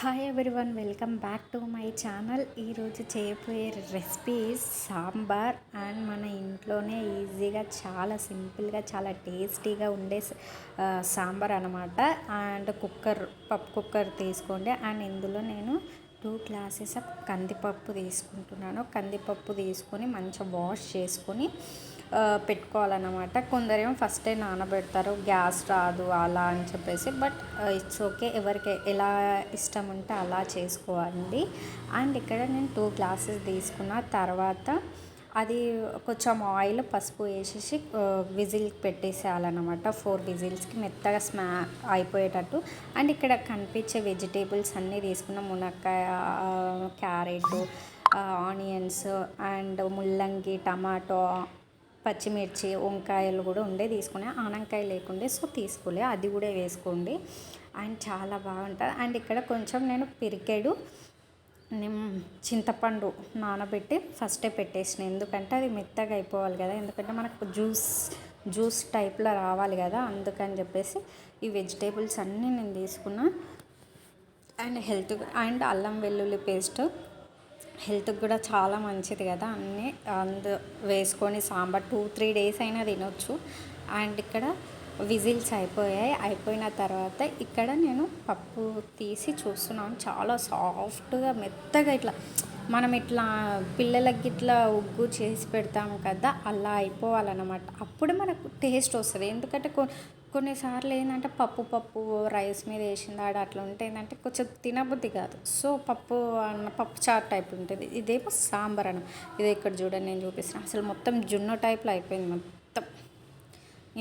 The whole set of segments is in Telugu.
Hi everyone welcome back to my channel ఈరోజు చేయబోయే రెసిపీ సాంబార్ అండ్ మన ఇంట్లోనే ఈజీగా చాలా సింపుల్గా చాలా టేస్టీగా ఉండే సాంబార్ అనమాట అండ్ కుక్కర్ పప్పు కుక్కర్ తీసుకోండి. అండ్ ఇందులో నేను టూ గ్లాసెస్ ఆఫ్ కందిపప్పు తీసుకుంటున్నాను. కందిపప్పు తీసుకొని మంచిగా వాష్ చేసుకొని పెట్టుకోవాలన్నమాట. కొందరేమో ఫస్టే నానబెడతారు గ్యాస్ రాదు అలా అని చెప్పేసి బట్ ఇట్స్ ఓకే ఎవరికి ఎలా ఇష్టం ఉంటే అలా చేసుకోవాలి అండ్ ఇక్కడ నేను టూ గ్లాసెస్ తీసుకున్న తర్వాత అది కొంచెం ఆయిల్ పసుపు వేసేసి విజిల్ పెట్టేసేయాలన్నమాట. ఫోర్ విజిల్స్కి మెత్తగా స్మా అయిపోయేటట్టు. అండ్ ఇక్కడ కనిపించే వెజిటేబుల్స్ అన్నీ తీసుకున్న మునక్కాయ క్యారెట్ ఆనియన్స్ అండ్ ముల్లంగి టమాటో పచ్చిమిర్చి వంకాయలు కూడా ఉండే తీసుకునే ఆనంకాయ లేకుండే సో తీసుకోలే అది కూడా వేసుకోండి. అండ్ చాలా బాగుంటుంది. అండ్ ఇక్కడ కొంచెం నేను పిరికెడు నిమ్ చింతపండు నానబెట్టి ఫస్టే పెట్టేసిన. ఎందుకంటే అది మెత్తగా అయిపోవాలి కదా ఎందుకంటే మనకు జ్యూస్ జ్యూస్ టైప్లో రావాలి కదా అందుకని చెప్పేసి ఈ వెజిటేబుల్స్ అన్నీ నేను తీసుకున్నా. అండ్ హెల్త్ అండ్ అల్లం వెల్లుల్లి పేస్ట్ హెల్త్కి కూడా చాలా మంచిది కదా. అన్నీ అందు వేసుకొని సాంబార్ టూ త్రీ డేస్ అయినా తినొచ్చు. అండ్ ఇక్కడ విజిల్స్ అయిపోయాయి. అయిపోయిన తర్వాత ఇక్కడ నేను పప్పు తీసి చూస్తున్నాను. చాలా సాఫ్ట్గా మెత్తగా ఇట్లా మనం ఇట్లా పిల్లలకి ఇట్లా ఉగ్గు చేసి పెడతాం కదా అలా అయిపోవాలన్నమాట. అప్పుడు మనకు టేస్ట్ వస్తుంది. ఎందుకంటే కొన్నిసార్లు ఏంటంటే పప్పు పప్పు రైస్ మీద వేసింది ఆడ అట్లా ఉంటే ఏంటంటే కొంచెం తినబుద్ధి కాదు. సో పప్పు అన్న పప్పు చారు టైప్ ఉంటుంది. ఇదేమో సాంబార్ అన్న. ఇది ఇక్కడ చూడండి నేను చూపిస్తాను అసలు మొత్తం జున్ను టైప్లో అయిపోయింది మొత్తం.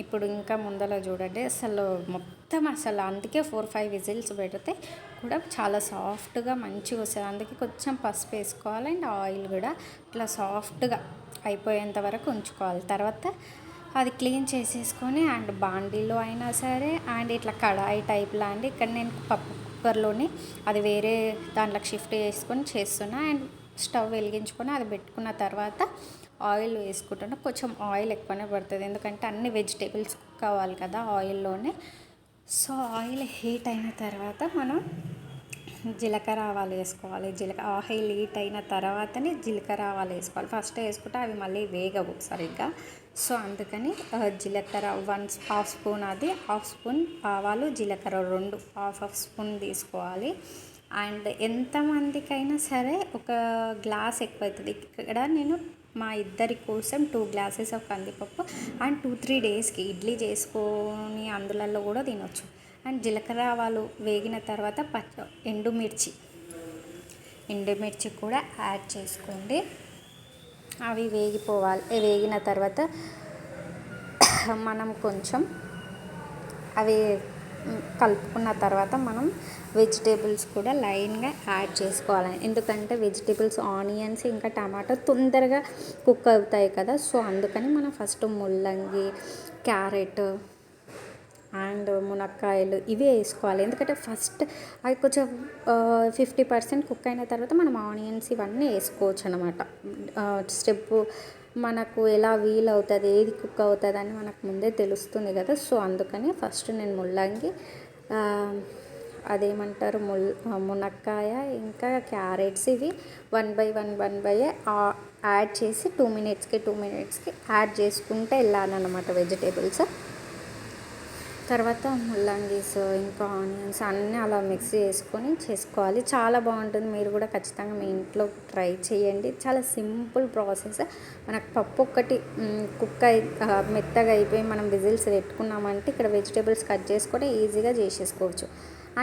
ఇప్పుడు ఇంకా ముందర చూడండి అసలు మొత్తం అసలు అందుకే ఫోర్ ఫైవ్ విజిల్స్ పెడితే కూడా చాలా సాఫ్ట్గా మంచిగా వస్తుంది. అందుకే కొంచెం పసుపు వేసుకోవాలి అండ్ ఆయిల్ కూడా ఇట్లా సాఫ్ట్గా అయిపోయేంత వరకు ఉంచుకోవాలి. తర్వాత అది క్లీన్ చేసేసుకొని అండ్ బాండీలో అయినా సరే అండ్ ఇట్లా కడాయి టైప్లా అండి. ఇక్కడ నేను పప్పు కుక్కర్లోని అది వేరే దాంట్లోకి షిఫ్ట్ చేసుకొని చేస్తున్నా. అండ్ స్టవ్ వెలిగించుకొని అది పెట్టుకున్న తర్వాత ఆయిల్ వేసుకుంటున్నా కొంచెం ఆయిల్ ఎక్కువనే పడుతుంది. ఎందుకంటే అన్ని వెజిటేబుల్స్ కావాలి కదా ఆయిల్లోనే. సో ఆయిల్ హీట్ అయిన తర్వాత మనం జీలకర్ర ఆవాలు వేసుకోవాలి. జీలక ఆయిల్ హీట్ అయిన తర్వాతనే జీలకర్ర ఆవాలు వేసుకోవాలి. ఫస్ట్ వేసుకుంటే అవి మళ్ళీ వేగవు సరిగ్గా. సో అందుకని జీలకర్ర వన్ హాఫ్ స్పూన్ అది హాఫ్ స్పూన్ ఆవాలు జీలకర్ర రెండు హాఫ్ హాఫ్ స్పూన్ తీసుకోవాలి. అండ్ ఎంతమందికైనా సరే ఒక గ్లాస్ ఎక్కువ అవుతుంది ఇక్కడ నేను మా ఇద్దరి కోసం టూ గ్లాసెస్ ఆఫ్ కందిపప్పు అండ్ టూ త్రీ డేస్కి ఇడ్లీ చేసుకొని అందులలో కూడా తినొచ్చు. అండ్ జీలకర్ర ఆవాలు వేగిన తర్వాత పచ్చ ఎండుమిర్చి. ఎండుమిర్చి కూడా యాడ్ చేసుకోండి. అవి వేగిపోవాలి వేగిన తర్వాత మనం కొంచెం అవి కలుపుకున్న తర్వాత మనం వెజిటేబుల్స్ కూడా లైన్గా యాడ్ చేసుకోవాలి ఎందుకంటే వెజిటేబుల్స్ ఆనియన్స్ ఇంకా టమాటో తొందరగా కుక్ అవుతాయి కదా. సో అందుకని మనం ఫస్ట్ ముల్లంగి క్యారెట్ అండ్ మునక్కాయలు ఇవే వేసుకోవాలి. ఎందుకంటే ఫస్ట్ అవి కొంచెం ఫిఫ్టీ పర్సెంట్ కుక్ అయిన తర్వాత మనం ఆనియన్స్ ఇవన్నీ వేసుకోవచ్చు అనమాట స్టెప్ మనకు ఎలా వీల్ అవుతుంది ఏది కుక్ అవుతుంది అని మనకు ముందే తెలుస్తుంది కదా. సో అందుకని ఫస్ట్ నేను ముల్లంగి అదేమంటారు ముల్ మునక్కాయ ఇంకా క్యారెట్స్ ఇవి one by one one by add చేసి టూ మినిట్స్కి టూ మినిట్స్కి యాడ్ చేసుకుంటే వెళ్ళానమాట వెజిటేబుల్స్. తర్వాత ముల్లంగీస్ ఇంకా ఆనియన్స్ అన్నీ అలా మిక్స్ చేసుకొని చేసుకోవాలి. చాలా బాగుంటుంది. మీరు కూడా ఖచ్చితంగా మీ ఇంట్లో ట్రై చేయండి. చాలా సింపుల్ ప్రాసెస్. మనకు పప్పు ఒక్కటి కుక్ అయి మెత్తగా అయిపోయి మనం విజిల్స్ పెట్టుకున్నామంటే ఇక్కడ వెజిటేబుల్స్ కట్ చేసుకొని ఈజీగా చేసేసుకోవచ్చు.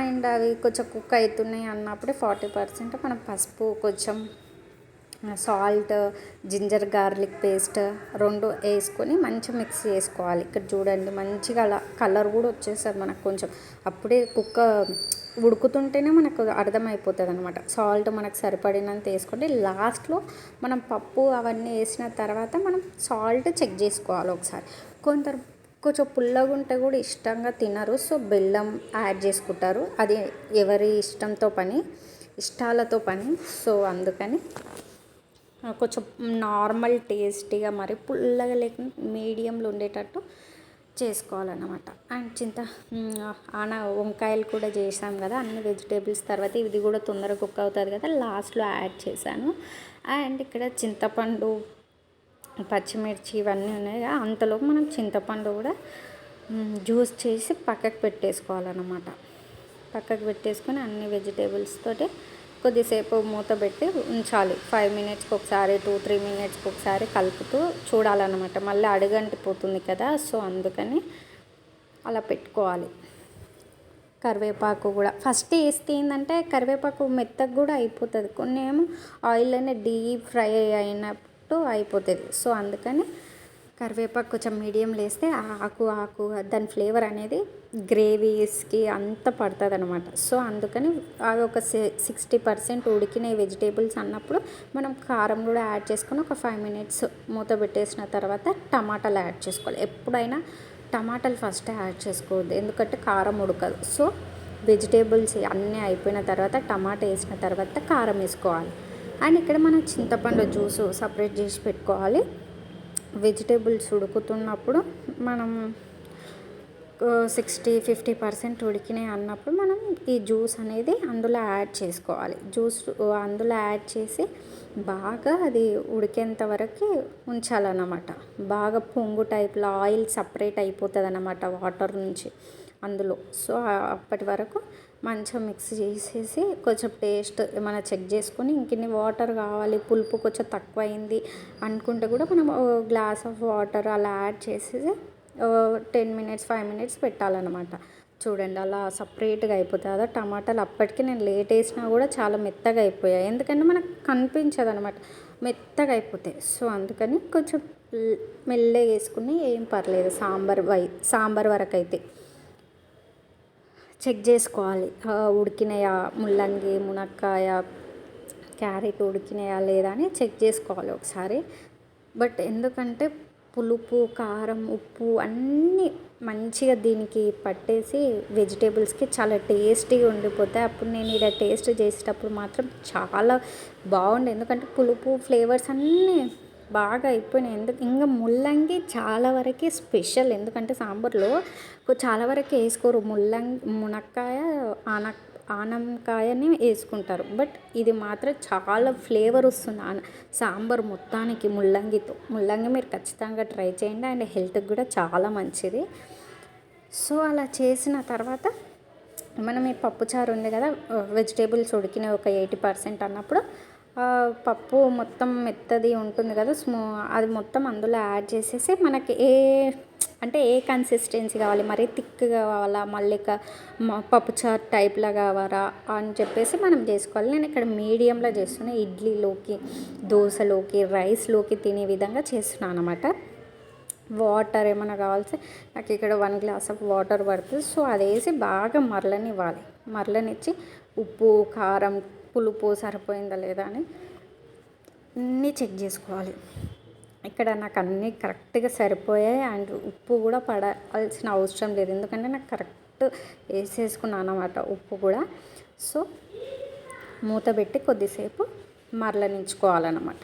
అండ్ అవి కొంచెం కుక్ అవుతున్నాయి అన్నప్పుడే ఫార్టీ పర్సెంట్ మనం పసుపు కొంచెం సాల్ట్ జింజర్ గార్లిక్ పేస్ట్ రెండు వేసుకొని మంచిగా మిక్స్ చేసుకోవాలి. ఇక్కడ చూడండి మంచిగా అలా కలర్ కూడా వచ్చేస్తుంది మనకు కొంచెం. అప్పుడే కుక్క ఉడుకుతుంటేనే మనకు అర్థమైపోతుంది అనమాట సాల్ట్ మనకు సరిపడినంత వేసుకుంటే లాస్ట్లో మనం పప్పు అవన్నీ వేసిన తర్వాత మనం సాల్ట్ చెక్ చేసుకోవాలి ఒకసారి. కొందరు కొంచెం పుల్లగా ఉంటే కూడా ఇష్టంగా తినరు సో బెల్లం యాడ్ చేసుకుంటారు. అది ఎవరి ఇష్టంతో పని ఇష్టాలతో పని సో అందుకని కొంచెం నార్మల్ టేస్టీగా మరి పుల్లగా లేకుండా మీడియంలో ఉండేటట్టు చేసుకోవాలన్నమాట. అండ్ చింత ఆన వంకాయలు కూడా చేసాం కదా అన్ని వెజిటేబుల్స్ తర్వాత ఇది కూడా తొందరగా కుక్ అవుతుంది కదా లాస్ట్లో యాడ్ చేశాను. అండ్ ఇక్కడ చింతపండు పచ్చిమిర్చి ఇవన్నీ ఉన్నాయి కదా అంతలో మనం చింతపండు కూడా జ్యూస్ చేసి పక్కకు పెట్టేసుకోవాలన్నమాట. పక్కకు పెట్టేసుకొని అన్ని వెజిటేబుల్స్ తోటి కొద్దిసేపు మూత పెట్టి ఉంచాలి. ఫైవ్ మినిట్స్కి ఒకసారి టూ త్రీ మినిట్స్కి ఒకసారి కలుపుతూ చూడాలన్నమాట. మళ్ళీ అడుగంటిపోతుంది కదా సో అందుకని అలా పెట్టుకోవాలి. కరివేపాకు కూడా. ఫస్ట్ వేస్తే ఏంటంటే కరివేపాకు మెత్తగా కూడా అయిపోతుంది. కొన్ని ఏమో ఆయిల్లోనే డీప్ ఫ్రై అయినట్టు అయిపోతుంది. సో అందుకని కరివేపాకు కొంచెం మీడియం వేస్తే ఆకు ఆకు దాని ఫ్లేవర్ అనేది గ్రేవీస్కి అంత పడుతుంది అనమాట సో అందుకని అవి ఒక సిక్స్టీ పర్సెంట్ ఉడికిన వెజిటేబుల్స్ అన్నప్పుడు మనం కారం కూడా యాడ్ చేసుకొని ఒక ఫైవ్ మినిట్స్ మూత పెట్టేసిన తర్వాత టమాటాలు యాడ్ చేసుకోవాలి. ఎప్పుడైనా టమాటాలు ఫస్ట్ యాడ్ చేసుకోవద్దు. ఎందుకంటే కారం ఉడకదు. సో వెజిటేబుల్స్ అన్నీ అయిపోయిన తర్వాత టమాటా వేసిన తర్వాత కారం వేసుకోవాలి. అండ్ ఇక్కడ మనం చింతపండు జ్యూస్ సపరేట్ చేసి పెట్టుకోవాలి. వెజిటేబుల్స్ ఉడుకుతున్నప్పుడు మనం సిక్స్టీ ఫిఫ్టీ పర్సెంట్ ఉడికినాయి అన్నప్పుడు మనం ఈ జ్యూస్ అనేది అందులో యాడ్ చేసుకోవాలి. జ్యూస్ అందులో యాడ్ చేసి బాగా అది ఉడికేంత వరకు ఉంచాలన్నమాట. బాగా పొంగు టైప్లో ఆయిల్ సపరేట్ అయిపోతుంది అన్నమాట వాటర్ నుంచి అందులో. సో అప్పటి వరకు మంచిగా మిక్స్ చేసేసి కొంచెం టేస్ట్ ఏమైనా చెక్ చేసుకొని ఇంకెన్ని వాటర్ కావాలి పులుపు కొంచెం తక్కువ అయింది అనుకుంటే కూడా మనం గ్లాస్ ఆఫ్ వాటర్ అలా యాడ్ చేసేసి టెన్ మినిట్స్ ఫైవ్ మినిట్స్ పెట్టాలన్నమాట. చూడండి అలా సపరేట్గా అయిపోతుంది అదే టమాటాలు అప్పటికి నేను లేట్ వేసినా కూడా చాలా మెత్తగా అయిపోయాయి. ఎందుకంటే మనకు కనిపించదు అనమాట మెత్తగా అయిపోతాయి. సో అందుకని కొంచెం మెల్లగా వేసుకుని ఏం పర్లేదు. సాంబార్ వై సాంబార్ వరకు అయితే చెక్ చేసుకోవాలి. ఉడికినాయా ముల్లంగి మునక్కాయ క్యారెట్ ఉడికినాయా లేదా అని చెక్ చేసుకోవాలి ఒకసారి. బట్ ఎందుకంటే పులుపు కారం ఉప్పు అన్నీ మంచిగా దీనికి పట్టేసి వెజిటేబుల్స్కి చాలా టేస్టీగా ఉండిపోతాయి. అప్పుడు నేను ఇలా టేస్ట్ చేసేటప్పుడు మాత్రం చాలా బాగుండే. ఎందుకంటే పులుపు ఫ్లేవర్స్ అన్నీ బాగా అయిపోయినాయి. ఎందుకు? ఇంకా ముల్లంగి చాలా వరకు స్పెషల్. ఎందుకంటే సాంబార్లో చాలా వరకు వేసుకోరు. ముల్లంగి మునక్కాయ ఆన ఆనంకాయని వేసుకుంటారు. బట్ ఇది మాత్రం చాలా ఫ్లేవర్ వస్తుంది. ఆన సాంబార్ మొత్తానికి ముల్లంగితో. ముల్లంగి మీరు ఖచ్చితంగా ట్రై చేయండి. అండ్ హెల్త్కి కూడా చాలా మంచిది. సో అలా చేసిన తర్వాత మనం ఈ పప్పుచారు ఉంది కదా వెజిటేబుల్స్ ఉడికిన ఒక ఎయిటీ పర్సెంట్ అన్నప్పుడు పప్పు మొత్తం మెత్తది ఉంటుంది కదా స్మూ అది మొత్తం అందులో యాడ్ చేసేసి మనకి ఏ అంటే ఏ కన్సిస్టెన్సీ కావాలి? మరీ థిక్ కావాలా? మళ్ళీ పప్పుచారు టైప్లో కావాలా? అని చెప్పేసి మనం చేసుకోవాలి. నేను ఇక్కడ మీడియంలో చేస్తున్నా. ఇడ్లీలోకి దోశలోకి రైస్లోకి తినే విధంగా చేస్తున్నాను అనమాట వాటర్ ఏమైనా కావాల్సి నాకు ఇక్కడ వన్ గ్లాస్ ఆఫ్ వాటర్ పడుతుంది. సో అది వేసి బాగా మరలనివ్వాలి. మరలనిచ్చి ఉప్పు కారం పులుపు సరిపోయిందా లేదా అని అన్నీ చెక్ చేసుకోవాలి. ఇక్కడ నాకు అన్నీ కరెక్ట్గా సరిపోయాయి అండ్ ఉప్పు కూడా పడాల్సిన అవసరం లేదు. ఎందుకంటే నాకు కరెక్ట్ వేసేసుకున్నాను అనమాట ఉప్పు కూడా. సో మూత పెట్టి కొద్దిసేపు మరలనించుకోవాలన్నమాట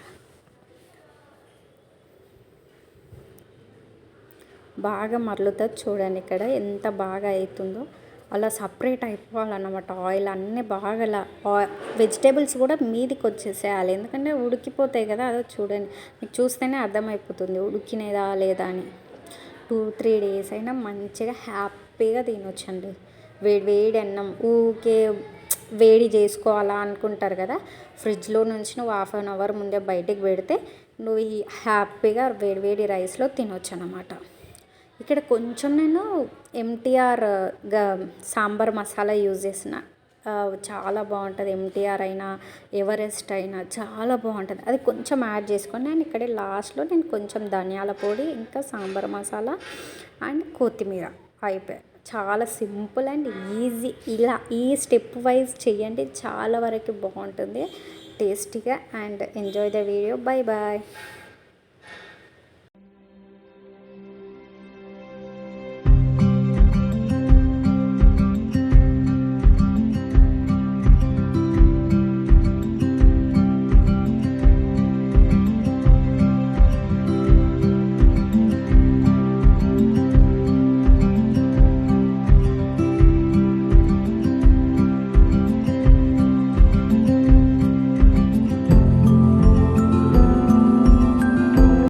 బాగా మరలుతుంది చూడండి ఇక్కడ ఎంత బాగా అవుతుందో అలా సపరేట్ అయిపోవాలన్నమాట. ఆయిల్ అన్నీ బాగా అలా వెజిటేబుల్స్ కూడా మీదికి వచ్చేసేయాలి ఎందుకంటే ఉడికిపోతాయి కదా అదో చూడండి. మీకు చూస్తేనే అర్థమైపోతుంది ఉడికినేదా లేదా అని. టూ త్రీ డేస్ అయినా మంచిగా హ్యాపీగా తినొచ్చండి. వేడి వేడి అన్నం ఊకే వేడి చేసుకోవాలా అనుకుంటారు కదా ఫ్రిడ్జ్లో నుంచి నువ్వు హాఫ్ అన్ అవర్ ముందే బయటికి పెడితే నువ్వు ఈ హ్యాపీగా వేడి వేడి రైస్లో తినొచ్చు అన్నమాట ఇక్కడ కొంచెం నేను ఎంటీఆర్ సాంబార్ మసాలా యూజ్ చేసిన. చాలా బాగుంటుంది ఎంటీఆర్ అయినా ఎవరెస్ట్ అయినా చాలా బాగుంటుంది. అది కొంచెం యాడ్ చేసుకొని నేను ఇక్కడ లాస్ట్లో నేను కొంచెం ధనియాల పొడి ఇంకా సాంబార్ మసాలా అండ్ కొత్తిమీర అయిపోయాయి. చాలా సింపుల్ అండ్ ఈజీ. ఇలా ఈ స్టెప్ వైజ్ చేయండి చాలా వరకు బాగుంటుంది. టేస్టీగా and enjoy the video. Bye bye.